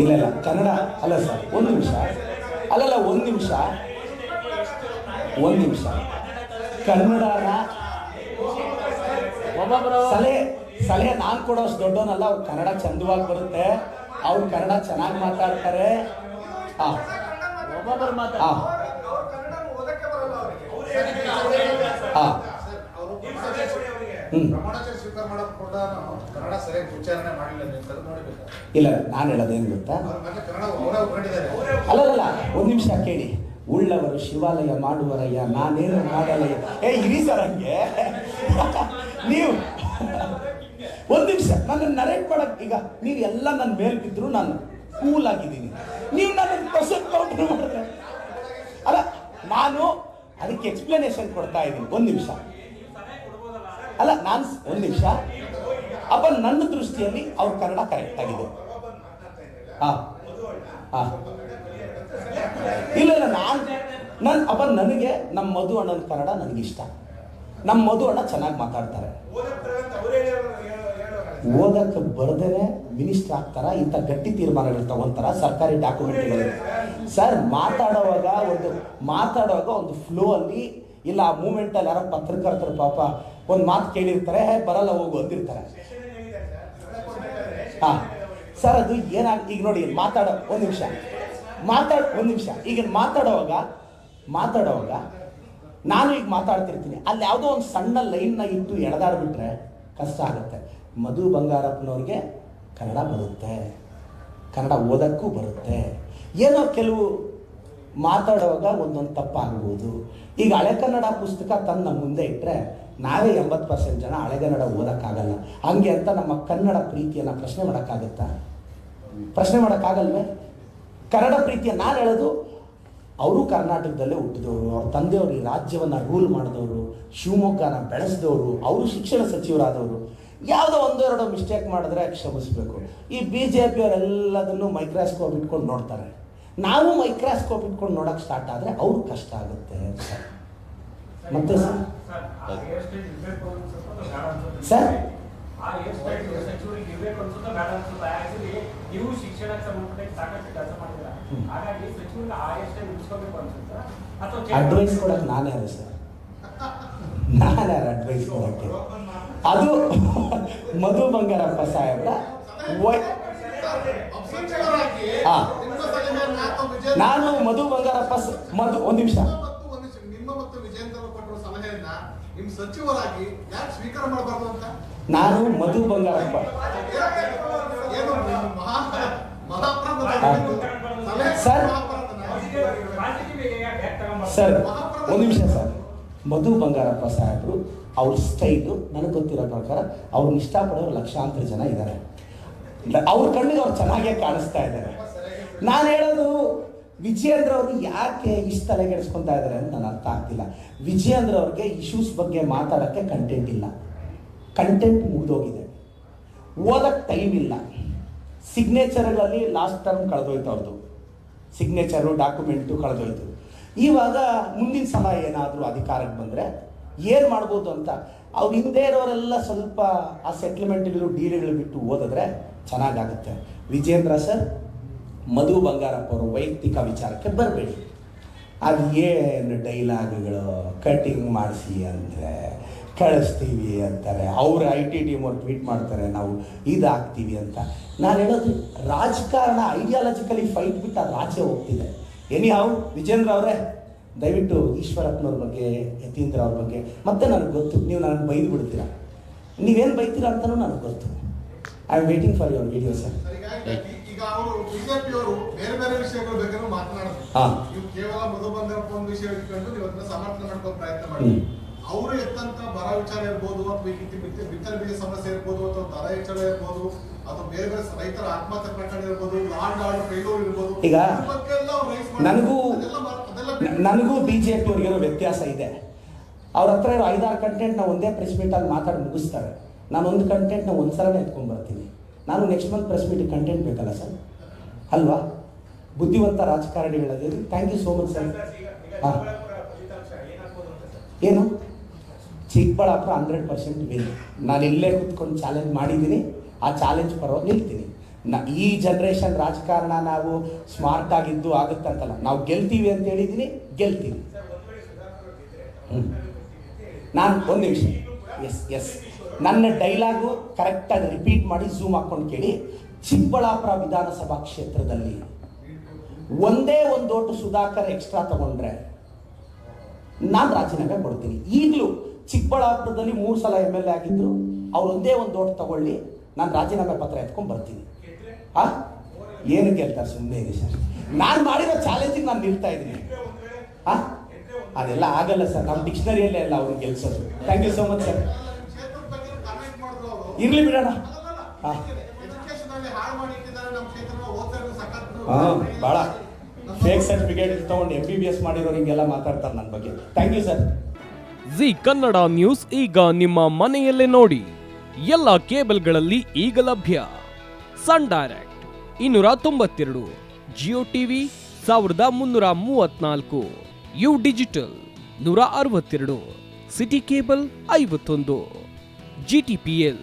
ಇಲ್ಲ ಇಲ್ಲ ಕನ್ನಡ ಅಲ್ಲ ಸರ್ ಒಂದು ನಿಮಿಷ. ಅಲ್ಲಲ್ಲ, ಒಂದು ನಿಮಿಷ. ಒಂದು ನಿಮಿಷ. ಕನ್ನಡನ ಸಲಹೆ ಸಲಹೆ ನಾನು ಕೊಡೋಷ್ಟು ದೊಡ್ಡವನಲ್ಲ, ಅವ್ರು ಕನ್ನಡ ಚಂದವಾಗಿ ಬರುತ್ತೆ. ಅವ್ರು ಕನ್ನಡ ಚೆನ್ನಾಗಿ ಮಾತಾಡ್ತಾರೆ. ಹಾಂ ಹಾಂ ಹಾಂ ಹ್ಮ್. ಕೂಡ ಕನ್ನಡ ಸರಿಯಾಗಿ ಉಚ್ಚಾರಣೆ ಇಲ್ಲ ನಾನು ಹೇಳೋದೇನು ಗೊತ್ತಾ? ಅಲ್ಲ ಅಲ್ಲಲ್ಲ ಒಂದು ನಿಮಿಷ ಕೇಳಿ. ಉಳ್ಳವರು ಶಿವಾಲಯ ಮಾಡುವರಯ್ಯ ನಾನೇನು ಮಾಡಲಯ್ಯ ಏ ಇರಿ ಸರ್ ಹಂಗೆ. ನೀವು ಒಂದು ನಿಮಿಷ ನನ್ನ ನರೇಟ್ ಮಾಡಕ್ ಈಗ ನೀವು ಎಲ್ಲ ನನ್ನ ಮೇಲೆ ಬಿದ್ರು ನಾನು ಕೂಲ್ ಆಗಿದ್ದೀನಿ. ನೀವು ನನ್ನ ಪರ್ಸೆಂಟ್ ಕೌಂಟರ್ ಮಾಡಿದ್ರೆ. ಅಲ್ಲ ನಾನು ಅದಕ್ಕೆ ಎಕ್ಸ್ಪ್ಲನೇಷನ್ ಕೊಡ್ತಾ ಇದ್ದೀನಿ. ಒಂದು ನಿಮಿಷ. ಅಲ್ಲ ನಾನು ಒಂದು ನಿಮಿಷ. ಅಪ್ಪ ನನ್ನ ದೃಷ್ಟಿಯಲ್ಲಿ ಅವ್ರ ಕನ್ನಡ ಕರೆಕ್ಟ್ ಆಗಿದೆ. ಹಾಂ ಇಲ್ಲ ಇಲ್ಲ, ನಾನು ನನ್ನ ಅಪ್ಪ ನನಗೆ ನಮ್ಮ ಮಧು ಅಣ್ಣನ ಕನ್ನಡ ನನಗಿಷ್ಟ. ನಮ್ಮ ಮಧು ಅಣ್ಣ ಚೆನ್ನಾಗಿ ಮಾತಾಡ್ತಾರೆ. ಓದಕ್ಕೆ ಬರದೇನೆ ಮಿನಿಸ್ಟರ್ ಆಗ್ತಾರ, ಇಂಥ ಗಟ್ಟಿ ತೀರ್ಮಾನಗಳು ತಗೊಂತಾರ ಸರ್ಕಾರಿ ಡಾಕ್ಯುಮೆಂಟ್ಗಳು ಸರ್, ಮಾತಾಡುವಾಗ ಒಂದು ಮಾತಾಡುವಾಗ ಒಂದು ಫ್ಲೋ ಅಲ್ಲಿ, ಇಲ್ಲ, ಆ ಮೂಮೆಂಟಲ್ಲಿ ಯಾರೋ ಪತ್ರಕರ್ತರು ಪಾಪ ಒಂದು ಮಾತು ಕೇಳಿರ್ತಾರೆ "ಹೇ, ಬರಲ್ಲ ಹೋಗು ಅಂದಿರ್ತಾರೆ ಹಾಂ. ಸರ್ ಅದು ಏನಾಗ ಈಗ ನೋಡಿ ಮಾತಾಡೋ ಒಂದು ನಿಮಿಷ. ಮಾತಾಡ ಒಂದು ನಿಮಿಷ. ಈಗ ಮಾತಾಡೋವಾಗ ಮಾತಾಡೋವಾಗ ನಾನು ಈಗ ಮಾತಾಡ್ತಿರ್ತೀನಿ. ಅಲ್ಲಿ ಯಾವುದೋ ಒಂದು ಸಣ್ಣ ಲೈನ್ನ ಇಟ್ಟು ಎಳೆದಾಡ್ಬಿಟ್ರೆ ಕಷ್ಟ ಆಗುತ್ತೆ. ಮಧು ಬಂಗಾರಪ್ಪನವ್ರಿಗೆ ಕನ್ನಡ ಬರುತ್ತೆ. ಕನ್ನಡ ಓದಕ್ಕೂ ಬರುತ್ತೆ. ಏನೋ ಕೆಲವು ಮಾತಾಡುವಾಗ ಒಂದೊಂದು ತಪ್ಪಾಗ್ಬೋದು. ಈಗ ಹಳೆ ಕನ್ನಡ ಪುಸ್ತಕ ತನ್ನ ಮುಂದೆ ಇಟ್ಟರೆ ನಾವೇ ಎಂಬತ್ತು ಪರ್ಸೆಂಟ್ ಜನ ಹಳೆಗನ್ನಡ ಓದೋಕ್ಕಾಗಲ್ಲ. ಹಂಗೆ ಅಂತ ನಮ್ಮ ಕನ್ನಡ ಪ್ರೀತಿಯನ್ನು ಪ್ರಶ್ನೆ ಮಾಡೋಕ್ಕಾಗತ್ತಾ? ಪ್ರಶ್ನೆ ಮಾಡೋಕ್ಕಾಗಲ್ವೇ? ಕನ್ನಡ ಪ್ರೀತಿಯ ನಾನು ಹೇಳೋದು, ಅವರು ಕರ್ನಾಟಕದಲ್ಲೇ ಹುಟ್ಟಿದವರು, ಅವ್ರ ತಂದೆಯವರು ಈ ರಾಜ್ಯವನ್ನು ರೂಲ್ ಮಾಡಿದವರು, ಶಿವಮೊಗ್ಗನ ಬೆಳೆಸಿದವರು, ಅವರು ಶಿಕ್ಷಣ ಸಚಿವರಾದವರು. ಯಾವುದೋ ಒಂದೆರಡು ಮಿಸ್ಟೇಕ್ ಮಾಡಿದ್ರೆ ಕ್ಷಮಿಸಬೇಕು. ಈ ಬಿ ಜೆ ಪಿಯವರೆಲ್ಲದನ್ನು ಮೈಕ್ರಾಸ್ಕೋಪ್ ಇಟ್ಕೊಂಡು ನೋಡ್ತಾರೆ. ನಾವು ಮೈಕ್ರಾಸ್ಕೋಪ್ ಇಟ್ಕೊಂಡು ನೋಡೋಕೆ ಸ್ಟಾರ್ಟ್ ಆದರೆ ಅವ್ರಿಗೆ ಕಷ್ಟ ಆಗುತ್ತೆ ಮತ್ತೆ ಸರ್ ಸರ್ ನೀವು ಶಿಕ್ಷಣಕ್ಕೆ ಸಂಬಂಧಪಟ್ಟ ಸಾಕಷ್ಟು ಕೆಲಸ ಮಾಡಿದ್ದೀರಾ ಹಾಗಾಗಿ ಸಚಿವರಿಗೆ ಆ ಅನ್ಸುತ್ತಾ? ಅಥವಾ ಅಡ್ವೈಸ್ ಕೊಡಕ್ ಕೊಡಕ್ಕೆ ನಾನು ಯಾರು ಸರ್. ನಾನು ಯಾರು ಅಡ್ವೈಸ್ ಕೊಡಕ್ಕೆ? ಅದು ಮಧು ಬಂಗಾರಪ್ಪ ಸಾಹೇಬ್ರ. ನಾನು ಮಧು ಬಂಗಾರಪ್ಪ ಸ- ಮಧು ಒಂದು ನಿಮಿಷ, ನಿಮ್ಮ ಸಚಿವರಾಗಿ ಯಾಕೆ ಸ್ವೀಕಾರ ಮಾಡಬಾರ್ದು ಅಂತ? ನಾನು ಮಧು ಬಂಗಾರಪ್ಪ. ಏನು ಮಹಾ. ಸರ್. ಸರ್ ಒಂದು ನಿಮಿಷ ಸರ್. ಮಧು ಬಂಗಾರಪ್ಪ ಸಾಹೇಬರು ಅವ್ರ ಸ್ಟೈಲು ನನಗೆ ಗೊತ್ತಿರೋ ಪ್ರಕಾರ ಅವ್ರನ್ನ ಇಷ್ಟಪಡೋರು ಲಕ್ಷಾಂತರ ಜನ ಇದ್ದಾರೆ ಅವ್ರ ಕಣ್ಣಿಗೆ ಅವ್ರು ಚೆನ್ನಾಗೇ ಕಾಣಿಸ್ತಾ ಇದ್ದಾರೆ ನಾನು ಹೇಳೋದು ವಿಜಯೇಂದ್ರ ಅವರು ಯಾಕೆ ಇಷ್ಟು ತಲೆಗೆಡಿಸ್ಕೊತಾ ಇದ್ದಾರೆ ಅಂತ ನನಗೆ ಅರ್ಥ ಆಗ್ತಿಲ್ಲ. ವಿಜಯೇಂದ್ರ ಅವ್ರಿಗೆ ಇಶ್ಯೂಸ್ ಬಗ್ಗೆ ಮಾತಾಡೋಕ್ಕೆ ಕಂಟೆಂಟ್ ಇಲ್ಲ. ಕಂಟೆಂಟ್ ಮುಗಿದೋಗಿದೆ. ಓದಕ್ಕೆ ಟೈಮ್ ಇಲ್ಲ. ಸಿಗ್ನೇಚರ್ಗಳಲ್ಲಿ ಲಾಸ್ಟ್ ಟರ್ಮ್ ಕಳೆದೋಯ್ತು ಅವ್ರದ್ದು ಸಿಗ್ನೇಚರು ಡಾಕ್ಯುಮೆಂಟು ಕಳೆದೋಯ್ತು. ಇವಾಗ ಮುಂದಿನ ಸಲ ಏನಾದರೂ ಅಧಿಕಾರಕ್ಕೆ ಬಂದರೆ ಏನು ಮಾಡ್ಬೋದು ಅಂತ ಅವ್ರು ಹಿಂದೆ ಇರೋರೆಲ್ಲ ಸ್ವಲ್ಪ ಆ ಸೆಟ್ಲ್ಮೆಂಟ್ಗಳು ಡೀಲ್ಗಳು ಬಿಟ್ಟು ಓದಿದ್ರೆ ಚೆನ್ನಾಗಾಗುತ್ತೆ. ವಿಜೇಂದ್ರ ಸರ್ ಮಧು ಬಂಗಾರಪ್ಪ ಅವರು ವೈಯಕ್ತಿಕ ವಿಚಾರಕ್ಕೆ ಬರಬೇಡಿ. ಅದು ಏನು ಡೈಲಾಗ್ಗಳು ಕಟಿಂಗ್ ಮಾಡಿಸಿ ಅಂದರೆ ಕಳಿಸ್ತೀವಿ ಅಂತಾರೆ ಅವರು ಐ ಟಿ ಟೀಮ್ ಅವ್ರು ಟ್ವೀಟ್ ಮಾಡ್ತಾರೆ ನಾವು ಇದಾಗ್ತೀವಿ ಅಂತ. ನಾನು ಹೇಳೋದು ರಾಜಕಾರಣ ಐಡಿಯಾಲಜಿಕಲಿ ಫೈಟ್ ಬಿಟ್ಟು ಅದು ಆಚೆ ಹೋಗ್ತಿದೆ. ಎನಿ ಹೌ ವಿಜೇಂದ್ರ ಅವರೇ ದಯವಿಟ್ಟು ಈಶ್ವರಪ್ಪನವ್ರ ಬಗ್ಗೆ ಯತೀಂದ್ರ ಅವ್ರ ಬಗ್ಗೆ ಮತ್ತೆ ನನಗೆ ಗೊತ್ತು ನೀವು ನನಗೆ ಬೈದು ಬಿಡ್ತೀರಾ ನೀವೇನು ಬೈತೀರಾ ಅಂತಲೂ ನನಗೆ ಗೊತ್ತು. I am waiting for your video sir sir, ಈಗ- ಅವರು ಬಿಜೆಪಿ ಅವರು ಬೇರೆ ಬೇರೆ ವಿಷಯಗಳು ಬೇಕಾದ್ರೆ ಮಾತನಾಡೋದು. ನೀವು ಕೇವಲ ಮಧು ಬಂಗಾರಪ್ಪ ಒಂದು ವಿಷಯ ಇಟ್ಕೊಂಡು ನೀವು ಅದನ್ನ ಸಮರ್ಥನೆ ಮಾಡ್ಕೋ ಪ್ರಯತ್ನ ಮಾಡಿ. ಅವರು ಎತ್ತಂತ ಬರ ವಿಚಾರ ಇರ್ಬೋದು ಅಥವಾ ಈ ರೀತಿ ಬಿತ್ತ- ಬಿತ್ತನೆ ಬೀಜ ಸಮಸ್ಯೆ ಇರ್ಬೋದು ಅಥವಾ ದರ ಹೆಚ್ಚಳ ಇರ್ಬೋದು ಅಥವಾ ಬೇರೆ ಬೇರೆ ರೈತರ ಆತ್ಮಹತ್ಯೆ ಪ್ರಕರಣ ಇರ್ಬೋದು ಲಾಂಡ್ ಆರ್ಡರ್ ಫೇಲ್ಯೂರ್ ಇರ್ಬೋದು ಈಗ ನನಗೂ ನ- ನನಗೂ ಬಿಜೆಪಿ ಅವ್ರಿಗಿರೋ ವ್ಯತ್ಯಾಸ ಇದೆ. ಅವ್ರ ಹತ್ರ ಇರೋ ಐದಾರು ಕಂಟೆಂಟ್ ನಾವು ಒಂದೇ ಪ್ರೆಸ್ ಮೀಟಲ್ಲಿ ಮಾತಾಡಿ ಮುಗಿಸ್ತಾರೆ. ನಾನು ಒಂದು ಕಂಟೆಂಟ್ನ ಒಂದು ಸಲನೇ ಎತ್ಕೊಂಡ್ಬರ್ತೀನಿ ನಾನು ನೆಕ್ಸ್ಟ್ ಮಂತ್ ಪ್ರೆಸ್ ಮೀಟಿಗೆ ಕಂಟೆಂಟ್ ಬೇಕಲ್ಲ ಸರ್ ಅಲ್ವಾ? ಬುದ್ಧಿವಂತ ರಾಜಕಾರಣಿಗಳ thank you so much sir ಹಾಂ? ಏನು ಚಿಕ್ಕಬಳ್ಳಾಪುರ ಹಂಡ್ರೆಡ್ ಪರ್ಸೆಂಟ್ ವಿನ್ ನಾನು ಇಲ್ಲೇ ಕೂತ್ಕೊಂಡು ಚಾಲೆಂಜ್ ಮಾಡಿದ್ದೀನಿ. ಆ ಚಾಲೆಂಜ್ ಪರವಾಗಿ ನಿಲ್ತೀನಿ. ನ ಈ ಜನ್ರೇಷನ್ ರಾಜಕಾರಣ ನಾವು ಸ್ಮಾರ್ಟ್ ಆಗಿದ್ದು ಆಗುತ್ತಂತಲ್ಲ ನಾವು ಗೆಲ್ತೀವಿ ಅಂತ ಹೇಳಿದೀನಿ ಗೆಲ್ತೀವಿ. ಹ್ಞೂ ನಾನು ಒಂದು ನಿಮಿಷ. ಎಸ್ ಎಸ್ ನನ್ನ ಡೈಲಾಗು ಕರೆಕ್ಟಾಗಿ ರಿಪೀಟ್ ಮಾಡಿ ಝೂಮ್ ಹಾಕೊಂಡು ಕೇಳಿ. ಚಿಕ್ಕಬಳ್ಳಾಪುರ ವಿಧಾನಸಭಾ ಕ್ಷೇತ್ರದಲ್ಲಿ ಒಂದೇ ಒಂದು ಓಟು ಸುಧಾಕರ್ ಎಕ್ಸ್ಟ್ರಾ ತಗೊಂಡ್ರೆ ನಾನು ರಾಜೀನಾಮೆ ಕೊಡ್ತೀನಿ. ಈಗಲೂ ಚಿಕ್ಕಬಳ್ಳಾಪುರದಲ್ಲಿ ಮೂರು ಸಲ ಎಂ ಎಲ್ ಎ ಆಗಿದ್ರು, ಅವ್ರು ಒಂದೇ ಒಂದು ಓಟ್ ತಗೊಳ್ಳಿ, ನಾನು ರಾಜೀನಾಮೆ ಪತ್ರ ಎತ್ಕೊಂಡು ಬರ್ತೀನಿ. ಆ ಏನು ಕೇಳ್ತಾರೆ ಸುಮ್ಮನೆ ಇದೆ ಸರ್. ನಾನು ಮಾಡಿರೋ ಚಾಲೆಂಜಿಗೆ ನಾನು ನಿಲ್ತಾ ಇದ್ದೀನಿ. ಆ ಅದೆಲ್ಲ ಆಗಲ್ಲ ಸರ್. ನಮ್ಮ ಡಿಕ್ಷನರಿಯಲ್ಲೇ ಅಲ್ಲ ಅವ್ರಿಗೆ ಗೆಲ್ಸೋದು thank you so much sir ಇರ್ಲಿ ಬಿಡೋಣ. ಹಾ. ಎಜುಕೇಶನ್ ಅಲ್ಲಿ ಹಾಳು ಮಾಡಿ ಇಟ್ಟಿದ್ದಾರೆ ನಮ್ಮ ಕ್ಷೇತ್ರ ಓದ್ತಾ ಇರೋದು ಸಖತ್ ಹಾಂ ಭಾಳ ಫೇಕ್ ಸರ್ಟಿಫಿಕೇಟ್ ತಗೊಂಡು ಎಂ ಬಿ ಬಿ ಎಸ್ ಮಾಡಿರೋರು ಹಿಂಗೆಲ್ಲ ಮಾತಾಡ್ತಾರೆ ನನ್ನ ಬಗ್ಗೆ. Thank you sir Zee Kannada news ಈಗ ನಿಮ್ಮ ಮನೆಯಲ್ಲೇ ನೋಡಿ. ಎಲ್ಲ ಕೇಬಲ್ಗಳಲ್ಲಿ ಈಗ ಲಭ್ಯ. ಸನ್ ಡೈರೆಕ್ಟ್ ಇನ್ನೂರ ತೊಂಬತ್ತೆರಡು ಜಿಯೋ ಟಿವಿ ಸಾವಿರದ ಮುನ್ನೂರ ಮೂವತ್ನಾಲ್ಕು ಯು ಡಿಜಿಟಲ್ ನೂರ ಅರವತ್ತೆರಡು ಸಿಟಿ ಕೇಬಲ್ ಐವತ್ತೊಂದು ಜಿಟಿಪಿಎಲ್